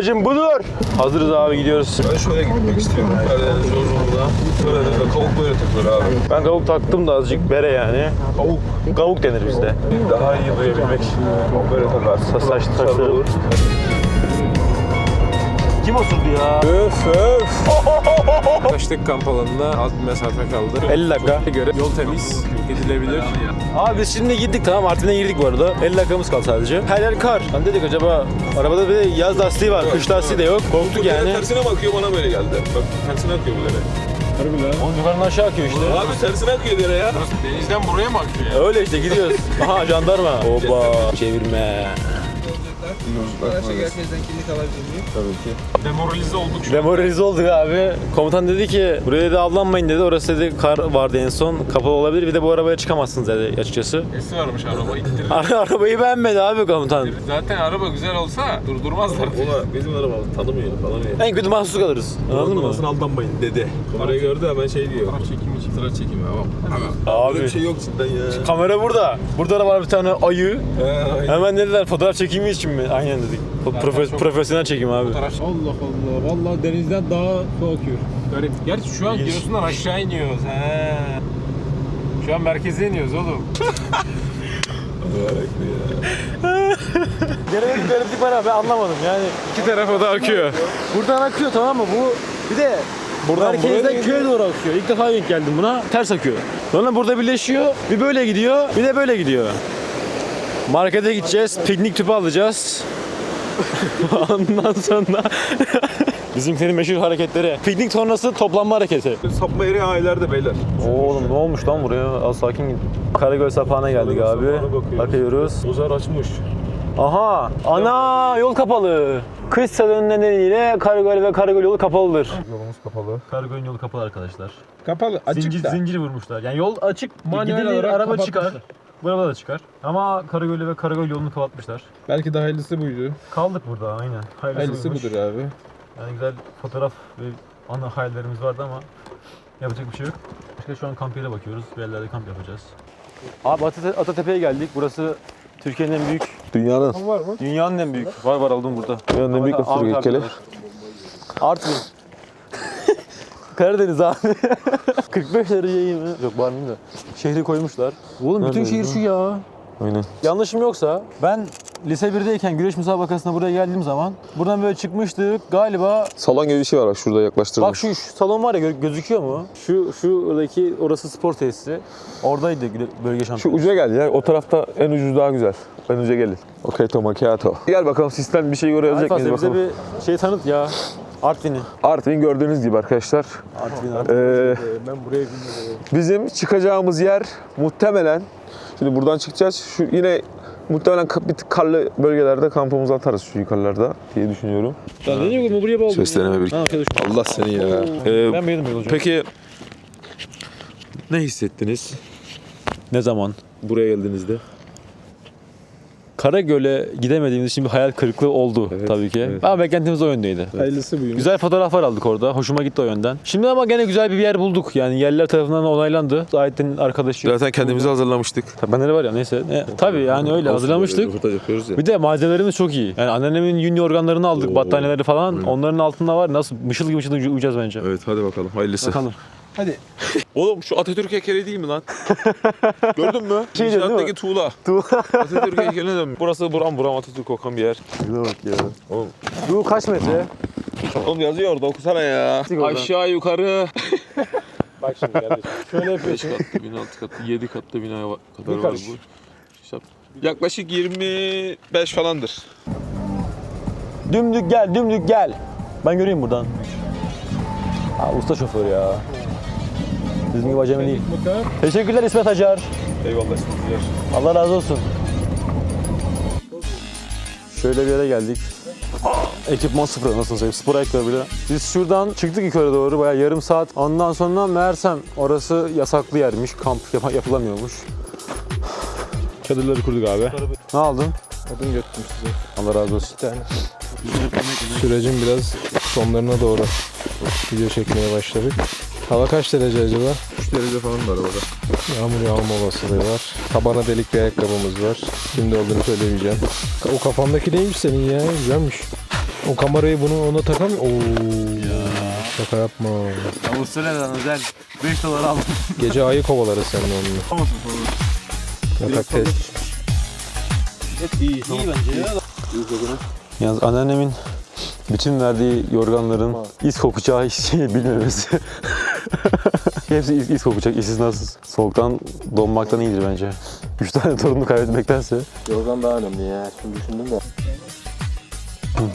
Babacım budur. Hazırız abi gidiyoruz. Ben şöyle gitmek istiyorum. Karadeniz yolculuğuna. Böyle de kavuk böyle takılır abi. Ben kavuk taktım da azıcık bere yani. Kavuk Kavuk denir bizde. daha iyi duyabilmek için böyle takarsın. Sa- saç olur. Kim osurdu ya? Öf öf. Yaklaştık kamp alanına az bir mesafe kaldı. 50 dakika. göre yol temiz, gidilebilir. Abi biz şimdi gittik tamam Artvin'e girdik bu arada. 50 dakikamız kaldı sadece. Her yer kar. Hani dedik acaba arabada bir de yaz lastiği var. Kış lastiği de yok. Korktuk yani. Tersine bakıyor bana böyle geldi. Bak tersine akıyor bu dere. Onun yukarıdan aşağı akıyor işte. Abi tersine akıyor dere ya. Denizden buraya mı akıyor ya? Öyle işte gidiyoruz. Aha jandarma. Hoppa. Çevirme. Demoralize olduk şu. Demoralize olduk abi. Komutan dedi ki buraya dedi avlanmayın dedi. Orası dedi kar vardı en son. Kapalı olabilir. Bir de bu arabaya çıkamazsınız dedi açıkçası. Sesi varmış araba ittirdi. Ara- Arabayı beğenmedi abi komutan. Zaten araba güzel olsa durdurmazlar. Ona bizim arabamız tanımıyor, tanımıyor. En kötü mahsus kalırız. Anladın mı? Anlamasın aldanmayın dedi. Kamerayı gördü hemen şey diyor. Fotoğraf çekimi için. Sıra çekimi ama. Abi. Böyle bir şey yok cidden ya. Kamera burada. Burada da var bir tane ayı. He, aynen. Hemen dediler fotoğraf çekimi için mi? Aynen dedik. Profe- profesyonel çekim abi. Fotoğraf Allah Allah. Vallahi denizden daha su akıyor. Garip. Gerçi şu an Giresun'dan aşağı iniyoruz. He. Şu an merkeze iniyoruz oğlum. Bir gariplik var abi ben anlamadım yani. İki tarafa da akıyor. Buradan akıyor tamam mı? Bu bir de Buradan buraya merkezden köye doğru akıyor. İlk defa denk geldim buna. Ters akıyor. Sonra burada birleşiyor. Bir böyle gidiyor, bir de böyle gidiyor. Markete gideceğiz, piknik tüpü alacağız. Ondan sonra bizimkilerin meşhur hareketleri. Piknik sonrası toplanma hareketi. Sapma yeri ha ileride beyler. Oğlum ne olmuş lan buraya? Az sakin git. Karagöl sapağına geldik Karagöl abi. bakıyoruz. Ozar açmış. Aha! Ana! Yol kapalı. Kış sezonu nedeniyle Karagöl ve Karagöl yolu kapalıdır. Yolumuz kapalı. Karagöl yolu kapalı arkadaşlar. Kapalı. Açık zincir, da. zinciri vurmuşlar. Yani yol açık, Manuel gidilir, olarak araba kapatmışlar. çıkar. Bu araba da çıkar. Ama Karagöl'ü ve Karagöl yolunu kapatmışlar. Belki de hayırlısı buydu. Kaldık burada aynen. Hayırlısı, Hayırlısı buymuş. budur abi. Yani güzel fotoğraf ve ana hayallerimiz vardı ama yapacak bir şey yok. İşte şu an kamp yere bakıyoruz. Bir yerlerde kamp yapacağız. Abi Atate- Atatepe'ye geldik. Burası Türkiye'nin en büyük, Dünyanın. Var mı? dünyanın en büyük. Var var aldım burada. Dünyanın en büyük Ahmet abi heykeli. bilir. Artvin. Karadeniz abi. 45 derece mi? Yok bağırmayayım da. Şehri koymuşlar. Oğlum bütün şehir şu ya. Aynen. Yanlışım yoksa ben lise 1'deyken güreş müsabakasına buraya geldiğim zaman buradan böyle çıkmıştık galiba Salon gibi bir şey var bak şurada yaklaştırdım. bak şu, şu salon var ya gö- gözüküyor mu? Şu şuradaki orası spor tesisi. Oradaydı güle- bölge Şu şampiyonu. uca gel ya. O tarafta en ucuz daha güzel. En uca gelin. Okey to macchiato. Gel bakalım sistem bir şey görebilecek Alfa miyiz bize bakalım. bir şey tanıt ya. Artvin'i. Artvin gördüğünüz gibi arkadaşlar. Artvin, Artvin. Ee, Ben buraya bilmiyorum. bizim çıkacağımız yer muhtemelen şimdi buradan çıkacağız. Şu yine muhtemelen bir tık karlı bölgelerde kampımızı atarız şu yukarılarda diye düşünüyorum. Ya ne diyor bu buraya bağlı? Ses deneme bir- Allah seni ya. Ben Ee, beğendim böyle olacak. peki ne hissettiniz Ne zaman? buraya geldiğinizde? Karagöl'e gidemediğimiz için bir hayal kırıklığı oldu Evet, tabii ki. evet. Ama beklentimiz o yöndeydi. Hayırlısı buymuş. Güzel fotoğraflar aldık orada. Hoşuma gitti o yönden. Şimdi ama gene güzel bir yer bulduk. Yani yerler tarafından onaylandı. Zahit'in arkadaşı. Zaten kendimizi hazırlamıştık. Ben de var ya neyse. Ne, tabii yani öyle hazırlamıştık. Röportaj yapıyoruz ya. Bir de malzemelerimiz çok iyi. Yani anneannemin yünlü organlarını aldık, Oo. battaniyeleri falan. Onların altında var. Nasıl mışıl gibi mışıl gibi uyuyacağız bence. Evet hadi bakalım hayırlısı. Bakalım. Hadi. Oğlum şu Atatürk heykeli değil mi lan? Gördün mü? Şey diyor, değil mi? İnşaattaki tuğla. Atatürk heykeline dön. Burası buram buram Atatürk kokan bir yer. Güzel bak ya. Oğlum, Bu kaç metre? oğlum yazıyor orada okusana ya. oradan. Aşağı yukarı. Bak şimdi kardeşim. Şöyle 5 yapıyorsun. katlı, 16 katlı, 7 katlı bina va- kadar Bir var karış. bu. Hesap. Yaklaşık 25 falandır. Dümdük gel, dümdük gel. Ben göreyim buradan. Ha, usta şoför ya. Bizim gibi acemi değil. Teşekkürler İsmet Acar. Eyvallah. Allah razı olsun. Şöyle bir yere geldik. Ekipman sıfır nasıl söyleyeyim spor ayakkabı bile. Biz şuradan çıktık yukarı doğru bayağı yarım saat. Ondan sonra meğersem orası yasaklı yermiş. Kamp yap- yapılamıyormuş. Çadırları kurduk abi. Ne aldın? Odun götürdüm size. Allah razı olsun. Bir tane. Sürecin biraz sonlarına doğru video çekmeye başladık. Hava kaç derece acaba? 3 derece falan var arabada. Yağmur yağma olasılığı var. Tabana delik bir ayakkabımız var. Kimde olduğunu söylemeyeceğim. O kafandaki neymiş senin ya? Güzelmiş. O kamerayı bunu ona takamıyor. Oo. Şaka yapma. Avustralya'dan özel 5 dolar aldım. Gece ayı kovalarız seninle onunla. Yatak test. İyi bence ya. Yalnız anneannemin bütün verdiği yorganların iz kokacağı hiç şey bilmemesi. Hepsi iz, iz kokacak, istisnasız. Soğuktan donmaktan iyidir bence. Üç tane torununu kaybetmektense. Yorgan daha önemli ya. Şimdi düşündüm de.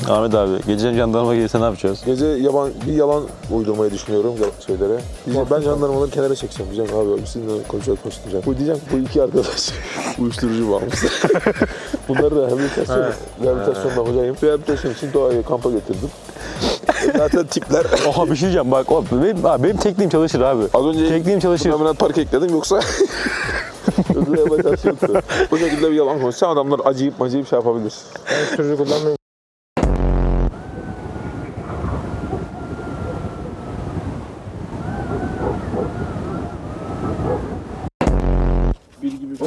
Ahmet abi, gece jandarma gelirse ne yapacağız? Gece yaban, bir yalan uydurmayı düşünüyorum şeylere. Diyeceğim, ben jandarmaları kenara çekeceğim. Diyeceğim abi sizinle konuşacak konuşacağım. Bu diyeceğim bu iki arkadaş uyuşturucu bağımlısı. Bunları da rehabilitasyon, rehabilitasyonda hocayım. Rehabilitasyon için doğayı kampa getirdim. Zaten tipler. Oha bir şey diyeceğim bak o, benim, abi, benim tekniğim çalışır abi. Az önce Tekniğim çalışır. Hemen park ekledim yoksa yoktu. Bu şekilde bir yalan konuşsa adamlar acıyıp acıyıp şey yapabilir. Ben sürücü kullanmıyorum.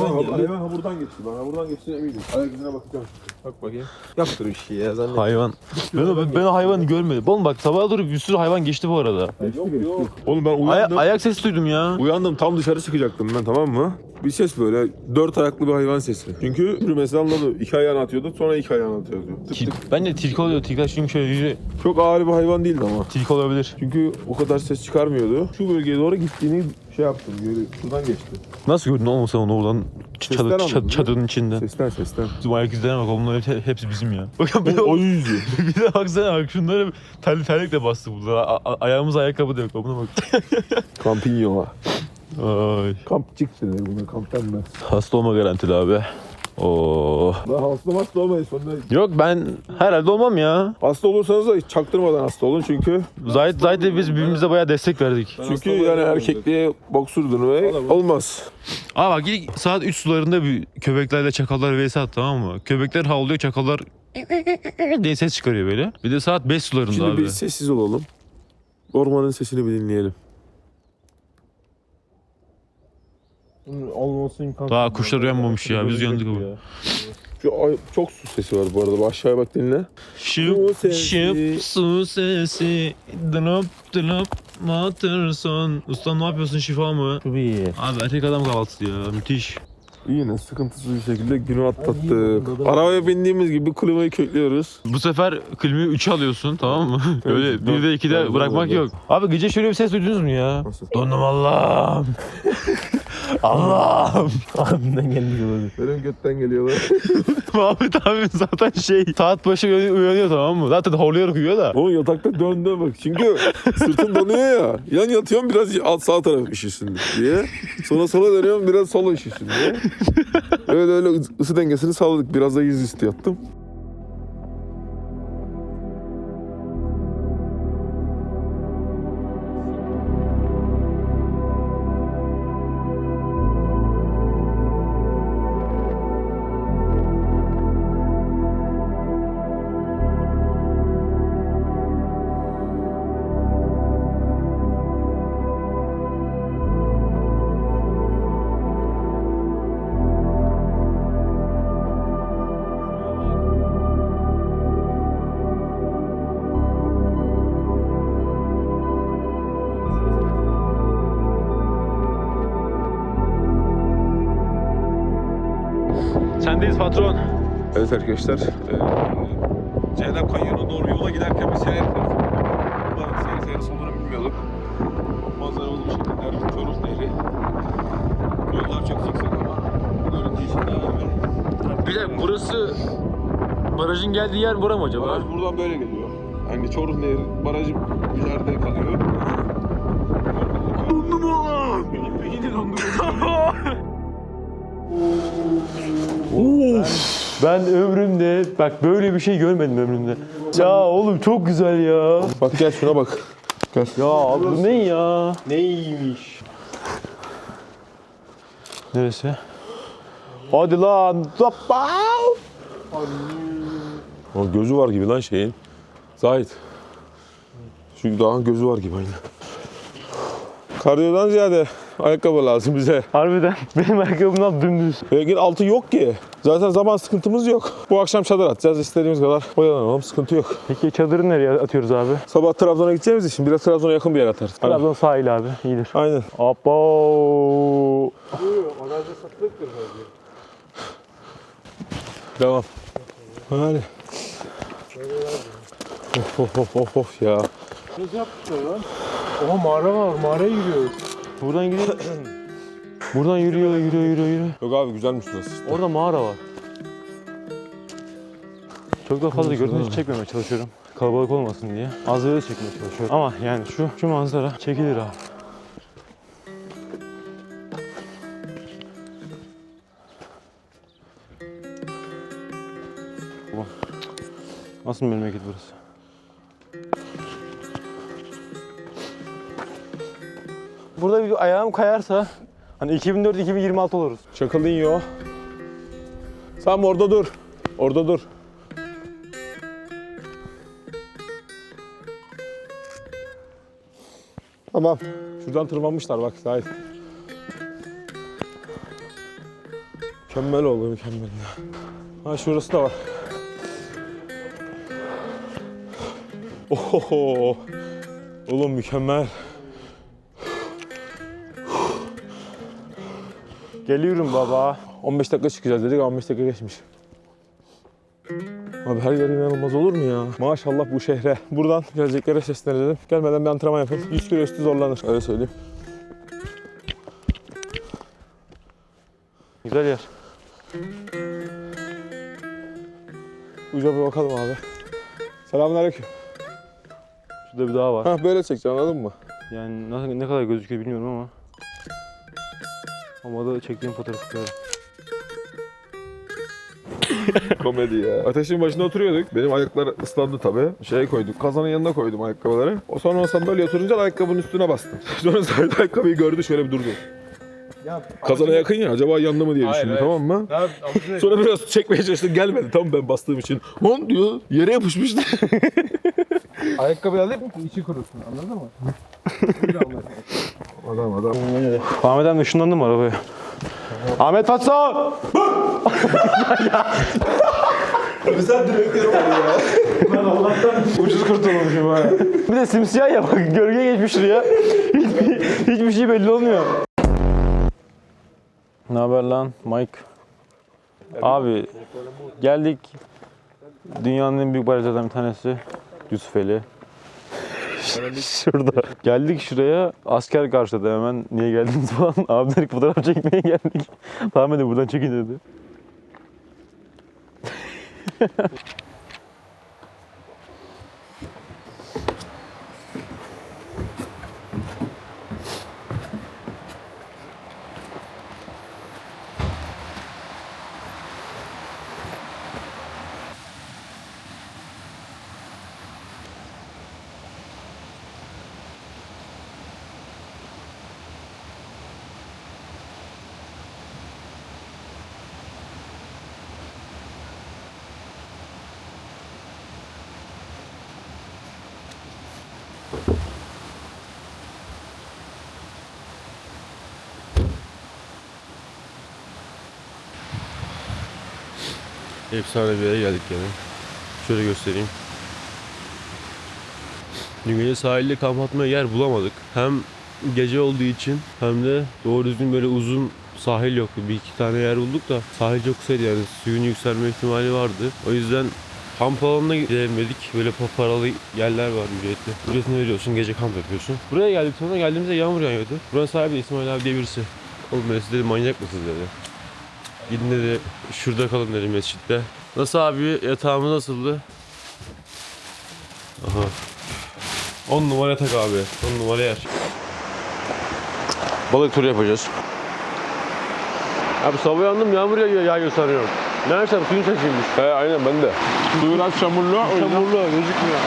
Hayvan buradan geçti. Ben buradan geçtiğine eminim. Ayak izine bakacağım. Bak bakayım. Yaptır bir şey ya zannet. Hayvan. Ben, ben, ben hayvanı görmedim. Oğlum bak sabaha doğru bir sürü hayvan geçti bu arada. Yok yok. Oğlum ben Aya- uyandım. ayak sesi duydum ya. Uyandım tam dışarı çıkacaktım ben tamam mı? Bir ses böyle dört ayaklı bir hayvan sesi. Çünkü yürümesi anladı. İki ayağını atıyordu sonra iki ayağını atıyordu. Tık tık. bence tilki oluyor. Tilkiler çünkü şöyle yürü. Çok ağır bir hayvan değildi ama. Tilki olabilir. Çünkü o kadar ses çıkarmıyordu. Şu bölgeye doğru gittiğini şey yaptım. Böyle şuradan geçti. Nasıl gördün oğlum sen onu oradan Sesten çadır, anladım çadırın içinde? Sesten sesten. Bizim ayak izlerine bak onlar hep- hepsi bizim ya. Bakın bir de, o yüzü. bir de baksana bak şunları terli terlikle bastı burada. A- a- ayağımız ayakkabı da yok. Buna bak. Kampinyo. Ay. Kampçık denir buna kamptan ben. Hasta olma garantili abi. Oo. Daha hasta hasta olmayın sonra. Yok ben herhalde olmam ya. Hasta olursanız da hiç çaktırmadan hasta olun çünkü Zahit Zahit de biz birbirimize bayağı destek verdik. çünkü yani erkekliğe bok sürdün ve olmaz. Aa bak ilk saat 3 sularında bir köpeklerle çakallar vs at tamam mı? Köpekler havlıyor çakallar diye ses çıkarıyor böyle. Bir de saat 5 sularında Şimdi abi. bir sessiz olalım. Ormanın sesini bir dinleyelim. Olması imkansız. Daha kuşlar uyanmamış ya, biz uyandık ama. Şu ay- çok su sesi var bu arada. Aşağıya bak dinle. Şıp Su sesi. şıp su sesi Dınıp dınıp matırson Ustam ne yapıyorsun şifa mı? Çok iyi. Abi erkek adam kahvaltısı ya müthiş. Yine sıkıntısız bir şekilde günü atlattık. Arabaya bindiğimiz gibi klimayı köklüyoruz. Bu sefer klimi 3'e alıyorsun tamam mı? Öyle dört- 1'de 2'de dört- bırakmak yok. Abi gece şöyle bir ses duydunuz mu ya? Nasıl? Dondum Allah'ım. Allah'ım. Abimden gelmiş olabilir. Benim götten geliyorlar. Muhammed abi zaten şey saat başı uyanıyor, uyanıyor tamam mı? Zaten horlayarak uyuyor da. Oğlum yatakta dön dön bak. Çünkü sırtın donuyor ya. Yan yatıyorum biraz alt sağ taraf üşüsün diye. Sonra sola dönüyorum biraz sola üşüsün diye. Öyle öyle ısı dengesini sağladık. Biraz da yüzüstü yattım. Patron. Evet arkadaşlar. eee Cehennem Kanyonu'na doğru yola giderken bir seyir ettik. Buradan seyir serisi olduğunu bilmiyorduk. Manzaramız bu şekiller. Çoruh Nehri. Yollar çok yüksek ama görüntü için daha iyi. Bir de burası barajın geldiği yer bura mı acaba? Baraj buradan böyle geliyor. Hani Çoruh Nehri barajı ileride kalıyor. Dondum oğlum. Yine dondum. Ben ömrümde bak böyle bir şey görmedim ömrümde. Ya oğlum çok güzel ya. Bak gel şuna bak. Gel. Ya abi bu ne ya? Neymiş? Neresi? Hadi lan. Hoppa. O gözü var gibi lan şeyin. Zahit. Şu dağın gözü var gibi aynı. Kardiyodan ziyade ayakkabı lazım bize. Harbiden benim ayakkabımdan dümdüz. Rengin altı yok ki. Zaten zaman sıkıntımız yok. Bu akşam çadır atacağız. istediğimiz kadar oyalanalım. Sıkıntı yok. Peki çadırı nereye atıyoruz abi? Sabah Trabzon'a gideceğimiz için biraz Trabzon'a yakın bir yer atarız. Aynen. Trabzon sahil abi. İyidir. Aynen. Abo. Devam. Hadi. Of of of of of ya. Nasıl yapmışlar lan? Oha mağara var. Mağaraya giriyoruz. Buradan gidiyor. Buradan yürüyor, yürüyor, yürüyor, yürüyor. Yok abi güzelmiş burası işte. Orada mağara var. Çok da fazla görüntü çekmemeye çalışıyorum. Kalabalık olmasın diye. Az böyle çekmeye çalışıyorum. Ama yani şu şu manzara çekilir abi. Nasıl memleket burası? Burada bir ayağım kayarsa hani 2004-2026 oluruz. Çakılın yo. Sam orada dur. Orada dur. Tamam. Şuradan tırmanmışlar bak sahip. Mükemmel oldu mükemmel. Ha şurası da var. Oho. Oğlum mükemmel. Geliyorum baba. 15 dakika çıkacağız dedik 15 dakika geçmiş. Abi her yer inanılmaz olur mu ya? Maşallah bu şehre. Buradan geleceklere seslenelim. Gelmeden bir antrenman yapın. 100 kilo üstü zorlanır. Öyle söyleyeyim. Güzel yer. Uca bir bakalım abi. Selamünaleyküm. Şurada bir daha var. Ha böyle çekeceğim anladın mı? Yani nasıl, ne kadar gözüküyor bilmiyorum ama. Ama da çektiğim fotoğrafı koyarım. Komedi ya. Ateşin başında oturuyorduk. Benim ayaklar ıslandı tabii. Şey koyduk. Kazanın yanına koydum ayakkabıları. O sonra o sandalye oturunca ayakkabının üstüne bastım. sonra Sait ayakkabıyı gördü şöyle bir durdu. Kazana yakın ya acaba yandı mı diye Hayır, düşündü evet. tamam mı? Amacı Sonra biraz çekmeye çalıştım gelmedi tam ben bastığım için. Lan diyor yere yapışmıştı. Ayakkabı mı? İçi kurusun. Anladın mı? Adam adam. Ahmet abi ışınlandı mı arabaya? Ahmet Fatsa! Ucuz kurtulmuşum ha. Bir de simsiyah ya bak gölge geçmiş şuraya. Hiçbir, hiçbir şey belli olmuyor. Ne haber lan Mike? Abi geldik dünyanın en büyük barajlardan bir tanesi Yusufeli. Şurada. Geldik şuraya asker karşıladı hemen niye geldiniz falan. Abi dedik fotoğraf çekmeye geldik. tamam hadi buradan çekin dedi. Efsane bir yere geldik yani. Şöyle göstereyim. Dün gece sahilde kamp atmaya yer bulamadık. Hem gece olduğu için hem de doğru düzgün böyle uzun sahil yoktu. Bir iki tane yer bulduk da sahil çok kısaydı yani suyun yükselme ihtimali vardı. O yüzden kamp alanına gidelim dedik. Böyle pa- paralı yerler var ücretli. Ücretini veriyorsun gece kamp yapıyorsun. Buraya geldik sonra geldiğimizde yağmur yağıyordu. Buranın sahibi de İsmail abi diye birisi. Oğlum ben siz dedi manyak mısınız dedi. Gidin dedi şurada kalın dedi mescitte. Nasıl abi yatağımız nasıldı? Aha. 10 numara yatak abi. 10 numara yer. Balık turu yapacağız. Abi sabah uyandım yağmur yağıyor, yağıyor sanıyorum. Meğersem suyun sesiymiş. He aynen ben de. Su biraz çamurlu. Çamurlu gözükmüyor.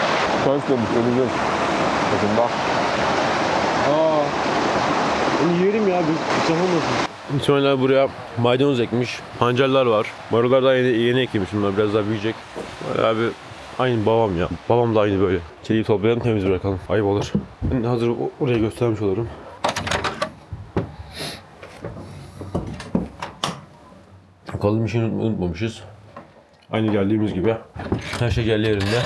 Şans demiş öleceğim. Bakın bak. Aa. Onu yerim ya bir bıçak İsmail'ler buraya maydanoz ekmiş. Pancarlar var. Marullar da yeni, yeni ekilmiş. Bunlar biraz daha büyüyecek. Abi aynı babam ya. Babam da aynı böyle. Çeliği toplayalım temiz bırakalım. Ayıp olur. Ben hazır oraya göstermiş olurum. Kalın bir şey unutmamışız. Aynı geldiğimiz gibi. Her şey geldi yerinde.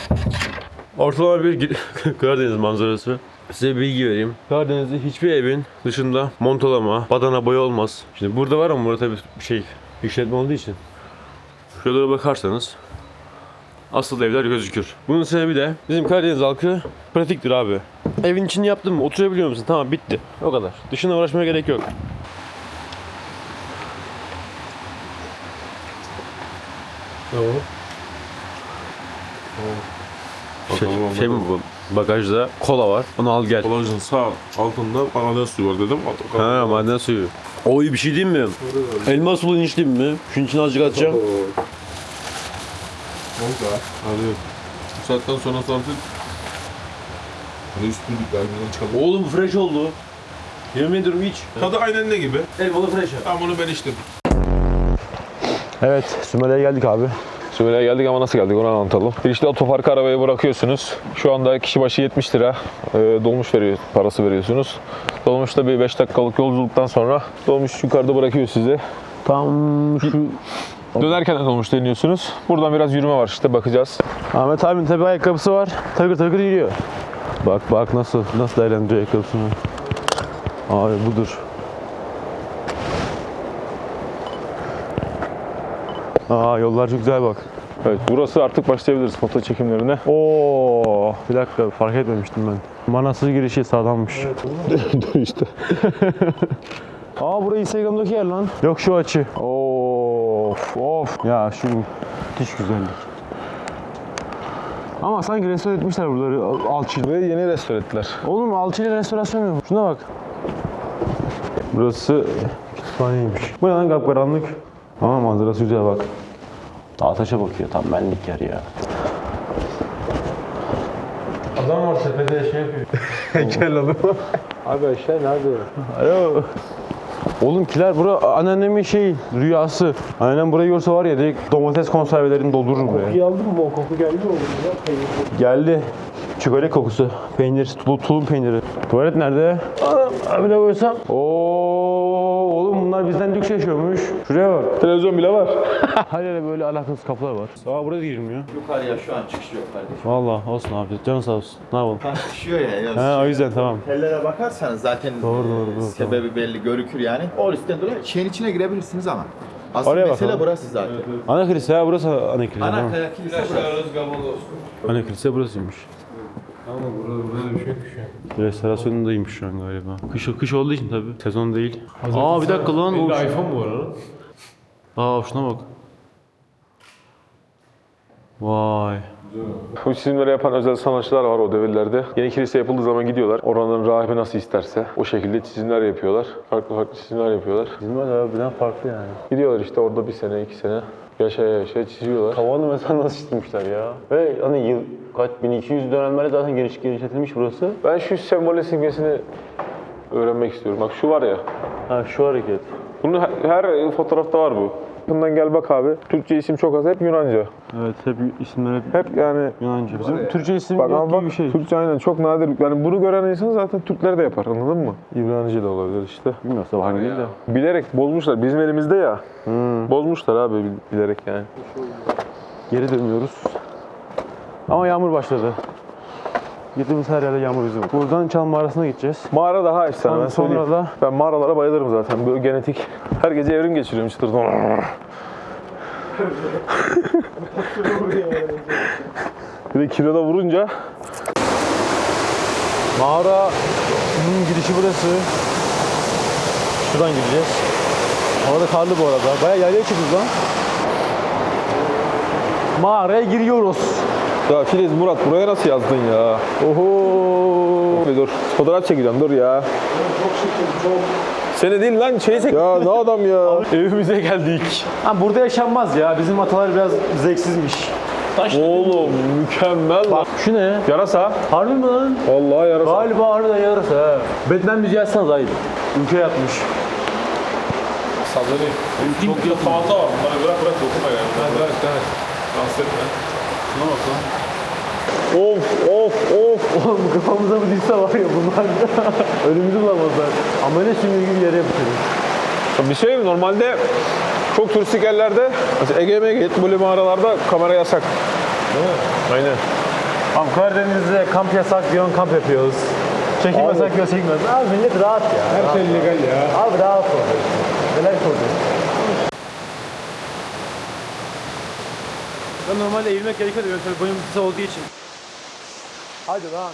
Ortalama bir Karadeniz manzarası. Size bilgi vereyim. Karadeniz'de hiçbir evin dışında montolama, badana boya olmaz. Şimdi burada var ama burada tabii bir şey işletme olduğu için. Şuralara bakarsanız asıl evler gözükür. Bunun sebebi de bizim Karadeniz halkı pratiktir abi. Evin içini yaptın mı oturabiliyor musun? Tamam bitti. O kadar. Dışına uğraşmaya gerek yok. Şey, şey mi bu? Bagajda kola var. Onu al gel. Kolajın sağ altında maden suyu var dedim. Ha maden suyu. O iyi bir şey değil mi? Elma sulu içtim mi? Şunun içine azıcık atacağım. Hadi. Bu saatten sonra artık Hani üstünlük vermeden çalıyor. Oğlum fresh oldu. Yemin ediyorum iç. Tadı aynen ne gibi? Elmalı fresh. Tamam onu ben içtim. Evet, Sümele'ye geldik abi. Sümele'ye geldik ama nasıl geldik onu anlatalım. Girişte otoparka arabayı bırakıyorsunuz. Şu anda kişi başı 70 lira e, dolmuş veriyor, parası veriyorsunuz. Dolmuşta bir 5 dakikalık yolculuktan sonra dolmuş yukarıda bırakıyor sizi. Tam şu... Dönerken de dolmuşta iniyorsunuz. Buradan biraz yürüme var işte bakacağız. Ahmet abinin tabi ayakkabısı var. Takır takır yürüyor. Bak bak nasıl, nasıl değerlendiriyor ayakkabısını. Abi budur. Aa yollar çok güzel bak. Evet burası artık başlayabiliriz foto çekimlerine. Oo, bir dakika fark etmemiştim ben. Manasız girişi sağlammış. Dur işte. Aa burası Instagram'daki yer lan. Yok şu açı. Of of. Ya şu müthiş güzellik. Ama sanki restore etmişler buraları alçıyla. Ve yeni restore ettiler. Oğlum alçıyla restorasyon yok. Şuna bak. Burası kütüphaneymiş. Bu ne lan kapkaranlık? Ama manzarası güzel bak. Dağ taşa bakıyor tam benlik yer ya. Adam var sepete şey yapıyor. Gel oğlum. Abi aşağı nerede? Alo. Oğlum kiler bura anneannemin şey rüyası. Anneannem burayı görse var ya direkt domates konservelerini doldurur buraya. Kokuyu aldın mı? O koku geldi mi oğlum? Ya, peynir. Geldi. Çikolata kokusu. Peynir, tulum, tulum peyniri. Tuvalet nerede? Abi ne koysam? Oo, bunlar bizden lüks yaşıyormuş. Şuraya bak. Televizyon bile var. Yere böyle alakasız kapılar var. Aa burada girmiyor. Yukarıya şu an çıkış yok kardeşim. Valla olsun abi. Canın sağ olsun. Ne yapalım? Tartışıyor ya. ya. Ha o yüzden tamam. Tellere bakarsanız zaten Doğru, e, doğru, doğru, sebebi belli görükür yani. O listeden dolayı şeyin içine girebilirsiniz ama. Asıl Oraya mesele bakalım. burası zaten. Ana kilise ha burası ana kilise. Ana tamam. kilise burası. Ana kilise burasıymış. Ama burada, burada bir şey yok şu an. Restorasyonundaymış şu an galiba. Kış, kış olduğu için tabii. Sezon değil. Aa bir dakika lan. O, de iPhone bu arada. aa şuna bak. Vay. Bu çizimleri yapan özel sanatçılar var o devirlerde. Yeni kilise yapıldığı zaman gidiyorlar. Oranın rahibi nasıl isterse o şekilde çizimler yapıyorlar. Farklı farklı çizimler yapıyorlar. Bizim öyle birden farklı yani. Gidiyorlar işte orada bir sene, iki sene yaşaya yaşaya çiziyorlar. Tavanı mesela nasıl çizmişler ya? Ve hani yıl kaç 1200 dönemlerde zaten geniş genişletilmiş burası. Ben şu sembolün simgesini öğrenmek istiyorum. Bak şu var ya. Ha şu hareket. Bunun her, fotoğrafta var bu. Bundan gel bak abi. Türkçe isim çok az. Hep Yunanca. Evet hep isimler hep Hep yani Yunanca. Bizim Türkçe isim Bak yok gibi bak bir şey. Türkçe aynen çok nadir. Yani bunu gören insan zaten Türkler de yapar anladın mı? İbranice de olabilir işte. Bilmiyorum sabah değil de. Bilerek bozmuşlar. Bizim elimizde ya. Bozmuşlar abi bil- bilerek yani. Geri dönüyoruz. Ama yağmur başladı. Gittiğimiz her yerde yağmur izi var. Buradan Çal mağarasına gideceğiz. Mağara daha efsane ben Sonra söyleyeyim. da Ben mağaralara bayılırım zaten. Böyle genetik. Her gece evrim geçiriyorum çıtırdan. bir de kiloda vurunca mağaranın girişi burası. Şuradan gideceğiz. Havada karlı bu arada. Bayağı yaylaya çıkıyoruz lan. Mağaraya giriyoruz. Ya Filiz Murat buraya nasıl yazdın ya? Oho. Bir dur. Fotoğraf çekeceğim dur ya. Seni değil lan şeyi çek. Ya ne adam ya. Evimize geldik. Ha, burada yaşanmaz ya. Bizim atalar biraz zevksizmiş. Oğlum mükemmel lan. Bak şu ne? Yarasa. Harbi mi lan? Vallahi yarasa. Galiba harbiden yarısı ha. Batman müziği açsanız hayır. Ülke yapmış. Sallanayım. Çok da fazla var. Bunları bırak bırak dokunma yani. Ben bırak bırak. Rahatsız etme. Şuna bak lan. Of of of. Oğlum kafamıza mı düşse var ya bunlar Önümüzü bulamazlar. Ama ne şimdi gibi yere yapışırız. Bir şey mi? Normalde çok turistik yerlerde mesela Ege Mege, böyle mağaralarda kamera yasak. Değil mi? Aynen. Abi Karadeniz'de kamp yasak diyorsun kamp yapıyoruz. Çekim yasak diyor çekmiyoruz. Abi millet rahat ya. Her şey legal ya. Abi rahat ol. Neler soracağız? Ben normalde eğilmek gerekiyor diyorum tabii boyum kısa olduğu için. Hadi lan.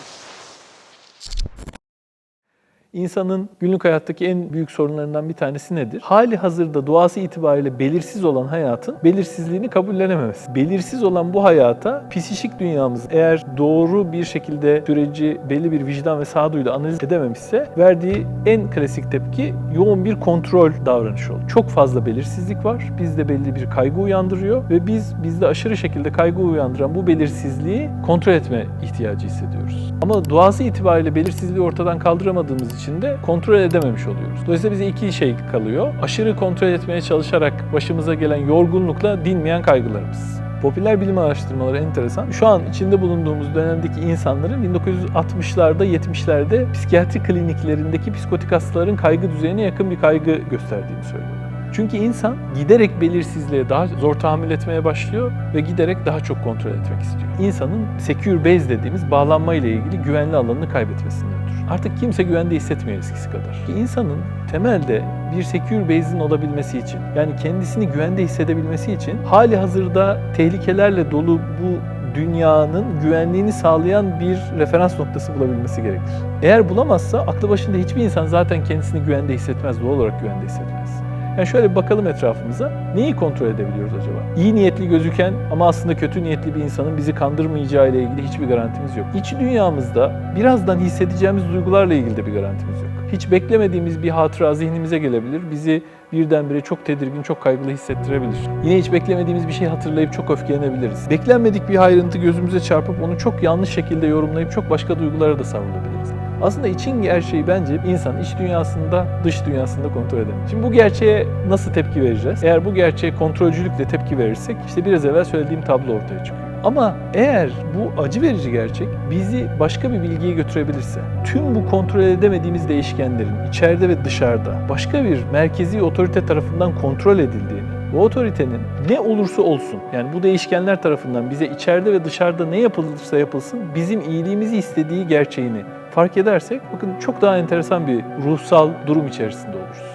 İnsanın günlük hayattaki en büyük sorunlarından bir tanesi nedir? Hali hazırda doğası itibariyle belirsiz olan hayatın belirsizliğini kabullenememesi. Belirsiz olan bu hayata psişik dünyamız eğer doğru bir şekilde süreci belli bir vicdan ve sağduyuyla analiz edememişse verdiği en klasik tepki yoğun bir kontrol davranışı olur. Çok fazla belirsizlik var. Bizde belli bir kaygı uyandırıyor ve biz bizde aşırı şekilde kaygı uyandıran bu belirsizliği kontrol etme ihtiyacı hissediyoruz. Ama doğası itibariyle belirsizliği ortadan kaldıramadığımız için de kontrol edememiş oluyoruz. Dolayısıyla bize iki şey kalıyor. Aşırı kontrol etmeye çalışarak başımıza gelen yorgunlukla dinmeyen kaygılarımız. Popüler bilim araştırmaları enteresan. Şu an içinde bulunduğumuz dönemdeki insanların 1960'larda, 70'lerde psikiyatri kliniklerindeki psikotik hastaların kaygı düzeyine yakın bir kaygı gösterdiğini söylüyorlar. Çünkü insan giderek belirsizliğe daha zor tahammül etmeye başlıyor ve giderek daha çok kontrol etmek istiyor. İnsanın secure base dediğimiz bağlanma ile ilgili güvenli alanını kaybetmesinden. Artık kimse güvende hissetmiyor eskisi kadar. Ki İnsanın temelde bir secure base'in olabilmesi için, yani kendisini güvende hissedebilmesi için hali hazırda tehlikelerle dolu bu dünyanın güvenliğini sağlayan bir referans noktası bulabilmesi gerekir. Eğer bulamazsa aklı başında hiçbir insan zaten kendisini güvende hissetmez, doğal olarak güvende hissetmez. Yani şöyle bir bakalım etrafımıza. Neyi kontrol edebiliyoruz acaba? İyi niyetli gözüken ama aslında kötü niyetli bir insanın bizi kandırmayacağı ile ilgili hiçbir garantimiz yok. İç dünyamızda birazdan hissedeceğimiz duygularla ilgili de bir garantimiz yok. Hiç beklemediğimiz bir hatıra zihnimize gelebilir. Bizi birdenbire çok tedirgin, çok kaygılı hissettirebilir. Yine hiç beklemediğimiz bir şey hatırlayıp çok öfkelenebiliriz. Beklenmedik bir ayrıntı gözümüze çarpıp onu çok yanlış şekilde yorumlayıp çok başka duygulara da savrulabiliriz. Aslında için gerçeği bence insan iç dünyasında, dış dünyasında kontrol edemez. Şimdi bu gerçeğe nasıl tepki vereceğiz? Eğer bu gerçeğe kontrolcülükle tepki verirsek işte biraz evvel söylediğim tablo ortaya çıkıyor. Ama eğer bu acı verici gerçek bizi başka bir bilgiye götürebilirse, tüm bu kontrol edemediğimiz değişkenlerin içeride ve dışarıda başka bir merkezi otorite tarafından kontrol edildiğini, bu otoritenin ne olursa olsun yani bu değişkenler tarafından bize içeride ve dışarıda ne yapılırsa yapılsın bizim iyiliğimizi istediği gerçeğini fark edersek bakın çok daha enteresan bir ruhsal durum içerisinde oluruz.